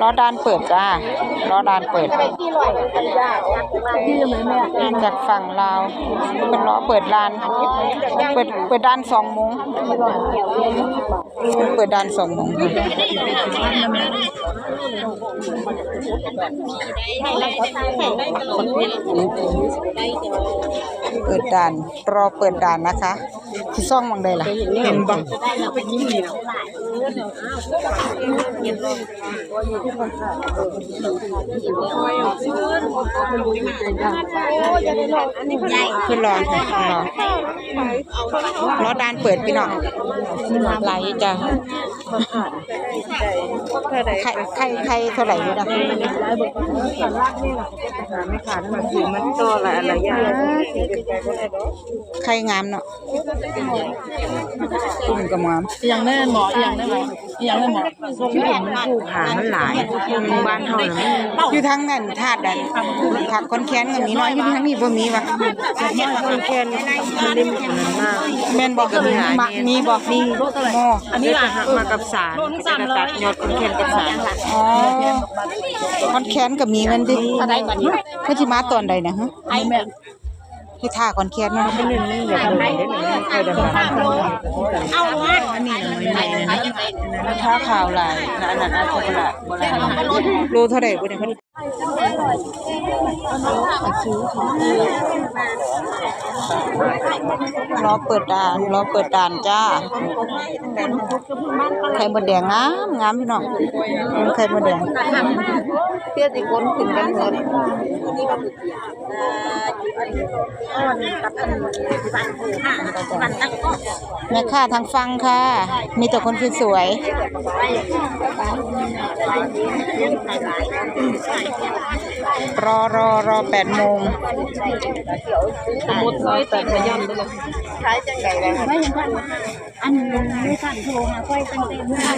ล้อดานเปิดจ้าล้อดานเปิดจากฝั่งลาวเป็นล้อเปิดลาน เปิดเปิดด้านสองโมงเปิดด้านสองโมง เปิดด่านรอเปิดด่านนะคะที่ซ่องมังได้ล่ะเห็นบังขึ้นรอค่ะรอล้อด่านเปิดพี่น้องไหลจ้ะใครใครใครเท่าไหร่อยู่นะไม่ขาดมันคือมันตัวอะไรอะไรอย่างใครงามเนาะตุ่มกับงามอย่างแน่หมออย่างแน่หมออย่างแน่หมอที่เห็นมันผูกขามันหลายบ้านเฮาน่ะอยู่ทางนั้นธาตุดันผักคนแค้นก็มีน้อยอยู่ทางนี้บ่มีวะมันคนแค่นี้มันได้มันมากแม่นบอกมีมักมีบอกมีโมอันนี้ล่ะมากับสารจะตัดยอดคนแค่กับสารอ๋อคนแค้นก็มีมันดิอะไรก่อนเพิ่นสิมาตอนใดนะฮะไอ้แม่ที่ท่าคนแค้นเนาะเป็นหนึ่งนี่อย่างหนึ่งได้หนึ่งใครดำน้ำเอาว่าอันนี้ใหม่ๆนะถ้าข่าวหลายนะอันนั้นอาจจะละโบราณรู้เท่าใดบ่ได้เพิ่น รอเปิดด่านรอเปิดด่านจ้าไข่มดแดงงามงามพี่น้องไข่มดแดงเพื่อสิคนขึ้นกันหมดแม่ค้าทางฟังค่ะ มีแต่คนสวยๆ รอรอรอแปดโมงหมดซอยแต่ขยันได้เลยใช้จังไงเลยไม่ยังกันอันไม่สั่นโทรมาค่อยตั้งเต็มไม่ได้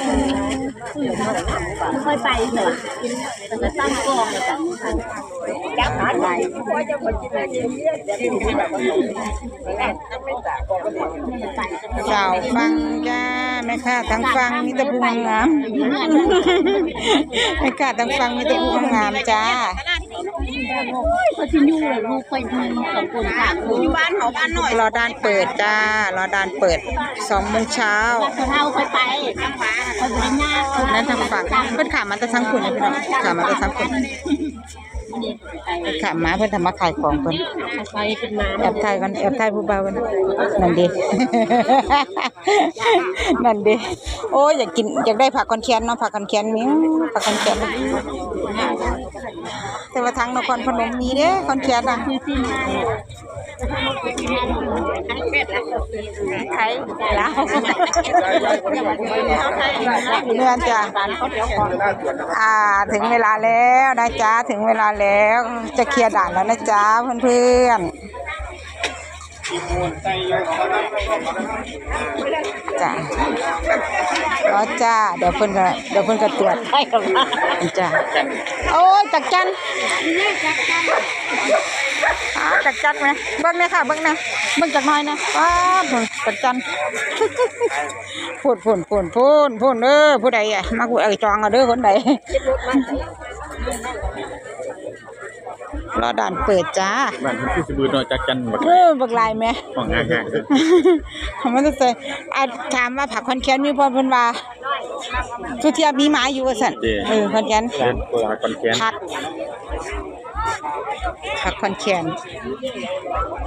ไม่ค่อยไปเหรอแต่จะตั้งกองเลยจ้ะจับหาไปสาวฟังจ้าแม่ค้าทางฟังมีแต่ผู้งามๆแม่ค้าทางฟังมีแต่ผู้งามๆจ้า ก็ที่ยู่เลยลูกค่อยทำสองคนสามคนอยู่บ้านเขาบ้านหน่อยรอด้านเปิดจ้ารอด้านเปิดสองโมงเช้าเขาเท่าค่อยไปค่อยบริญญานั่นทางฝั่งเพิ่นขามาแต่ทั้งคุณนะพี่น้องขามาแต่ทั้งคุณเพิ่น ขามาเพิ่นทำมาขายของเพิ่นไปเป็นมาแอบถ่ายกันแอบถ่ายผู้เบากันนั่นดินั่นดิโอ้ยอยากกินอยากได้ผักคอนแคนเนาะผักคอนแคนมีผักคอนแคนแต่ว่าทางนครพนมมีเด้คอนแคนน่ะ ใครแล้วเนื่อนจ้ะอ่าถึงเวลาแล้วนะจ๊ะถึงเวลาแล้วจะเคลียร์ด่านแล้วนะจ๊ะเพื่อนๆ จ้ะรอจ้า เดี๋ยวเพิ่นก็เดี๋ยวเพิ่นก็ตรวจให้กับจ้ะโอ้ยจักจันอ่าจักจันไหมเบิ่งเนี่ยค่ะเบิ่งนะเบิ่งจักหน่อยนะว้าดจักจันพูดพูดพูดพูดพูดเด้อผู้ใดอะมากูเอ้จองเอาเด้อคนใด รอด่านเปิดจ้าบ้านเพิ่นคือสิบือเนาะจักจันบักเออบักลายแม่ ของงานๆเด้อทำไมต้องใส่อะถามว่าผักคอนแคนมีพ่อเพิ่นว่าทุเทียบมีหมาอยู่ว่าซั่นเออคอนแคนเล่นตัวคอนแกนผักผักคอนแคนถึงบ่หมด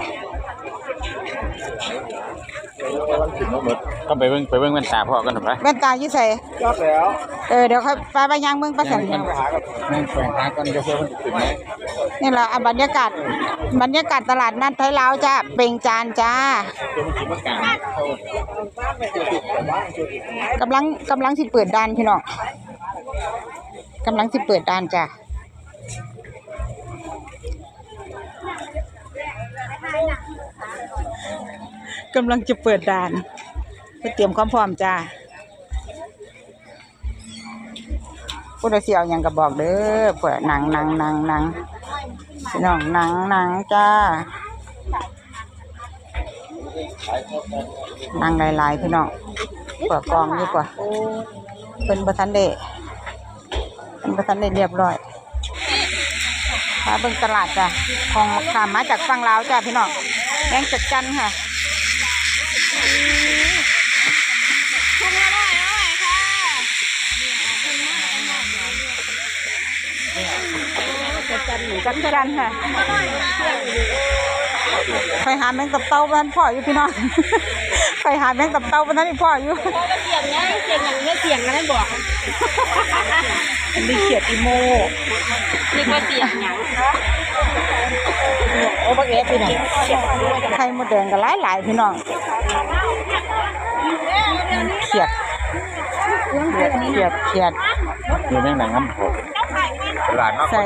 ต้องไปเบิ่งไปเบิ่งแว่นตาพ่อกันหน่อยไปแว่นตาอยู่ใส่จบแล้วเออเดี๋ยวค่อยไปไปย่างเมืองไปสั่นมันไปหากับแม่งแขวงหากันจะเพื่อมันถึงไหมนี่แหละอะบรรยากาศบรรยากาศตลาดนัดไทยลาวจ้าเปล่งจานจ้ากำลังกำลังสิเปิดด้านพี่น้องกำลังสิเปิดด้านจ้ะ กำลังจะเปิดด่านไปเตรียมความพร้อมจ้าผู้ใดเสียวยังก็บอกเด้อเปิดหนังหนังหนังหนังพี่น้องหนังหนังจ้าหนังหลายๆพี่น้องเปิดกองดีกว่าเป็นบัทันเดะมันก็ทันได้เรียบร้อยมาเบิ่งตลาดจ้ะของขามมาจากฝั่งลาวจ้ะพี่น้องแมงจักจันค่ะ จักจันค่ะไปหาแมงตับเต้าบ้านพ่ออยู่พี่น้อง ไปหาแมงตับเต้าบ้านนี่พ่ออยู่เสียงไงเสียงอย่างนี้เสียงอะไรบอกมีเขียดอีโมนึกว่าเสียงอย่างโอ้บักเอฟพี่น้องไข่มดแดงก็หลายหลายพี่น้อง เขียดเขียดเขียดเขียดดูแม่งหนังน้ำโหดตลาดนอกใส่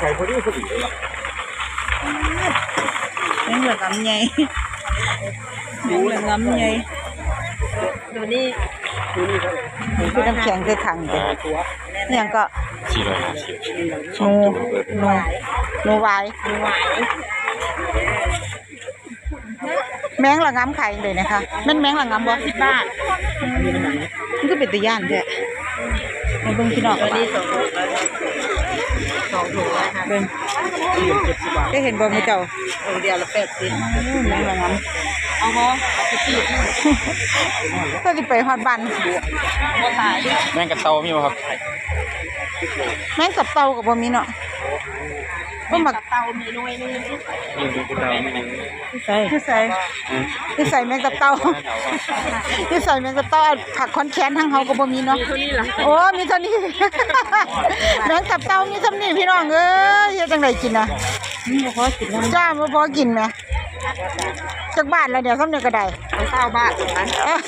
ใส่พอดีพอดีเลยว่ะแมงเหลืองำใหญ่แมงเหลืองำใหญ่ดูนี่คือน้ำแข็งใส่ถังเด็เนี่ยงก็สี่ร้อยห้าสิบหนูหนูหนูวาย แมงละงำไข่เลยนะคะแม่นแมงละงำบ่สิบบาทมันก็เป็นตะย่านแท้มาเบิ่งพี่น้องนี่สองถุงสองถุงนะคะเบิ่งได้เห็นบ่มื้อเจ้าถุงเดียวละแปดสิบอู้แมงละงำเอาบ่เอาไปจีบก็สิไปฮอดบ้านบ่ตายแม่งกระเตามีบ่ครับแมงกับเต่าก็บ่มีเนาะ บ่มักเตามีหน่วยนึงมีกระเตามีใส่คือใส่คือใส่แมงกับเต่าคือใส่แมงกับเต่าผักคอนแคนทั้งเฮาก็บ่มีเนาะเท่านี้ล่ะโอ้มีเท่านี้แมงกับเต่ามีเท่านี้พี่น้องเอ้ยเฮ็ดจังไดกินน่ะบ่พอกินจ้าบ่พอกินแหมจักบาทแล้วเดี๋ยวซ้ำเนี่ยก็ได้เอาเก้าบาทตรงนั้นเอ้อ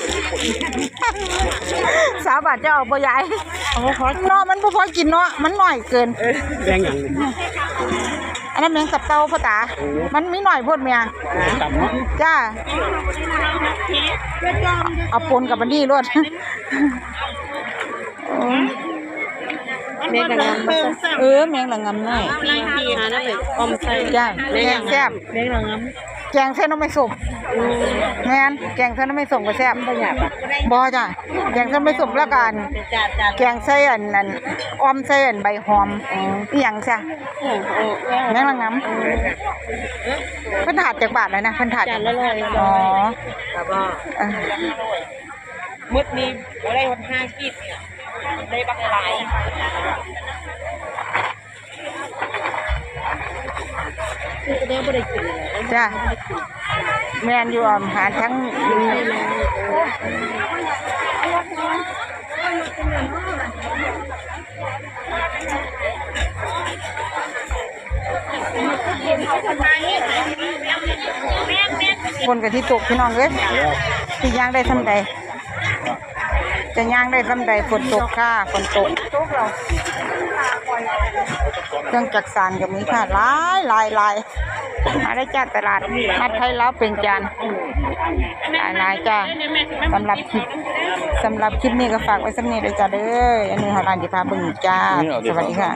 สาวบาทจะเอาบ่ยายเอาบ่พอเนาะมันบ่พอกินเนาะมันน้อยเกินแรงอย่างอันนั้นแมงกับเต่าพ่อตา มันมีหน่อยโพดเมียต่ำเนาะจ้า เอาปนกับอันนี้รวดโอ้ยเด็กงามเออแมงละงำน้อยพี่พี่หานะไปอมใส่จ้าแกงแซ่บเด็กงาม แกงเส้นน้ำไม่สุกแม่นแกงเส้นน้ำไม่สุกก็แซ่บบ่อยากบ่จ้ะแกงเส้นไม่สุกแล้วกันจัดจัดแกงใส่อันนั้นออมใส่อันใบหอมอีหยังจ้ะโอ้โหแมงละงำเพิ่นถาดจากบาทเลยนะเพิ่นถาดจัดละร้อยอ๋อครับว่าเออมืดนี้บ่ได้วันห้ากิดได้บักหลาย คือได้บ่ได้กินเลยจ้ะแม่นอยู่ออมหาทั้งคนกับที่ตกพี่น้องเอ้ยที่ย่างได้ทำใดจะย่างได้ทำใดฝนตกค่ะฝนตกตกเรา ครื่องจักสานกับมีค่ะหลายหลายหลายมาได้จ้าตลาดนัดไทยแล้วเป็นจานหลายหลายจ้าสำหรับคลิปสำหรับคลิปนี้ก็ฝากไว้สำเนียงเลยจ้าเด้ออันนี้เขาร้านจิพาเบึงจ้า สวัสดีค่ะ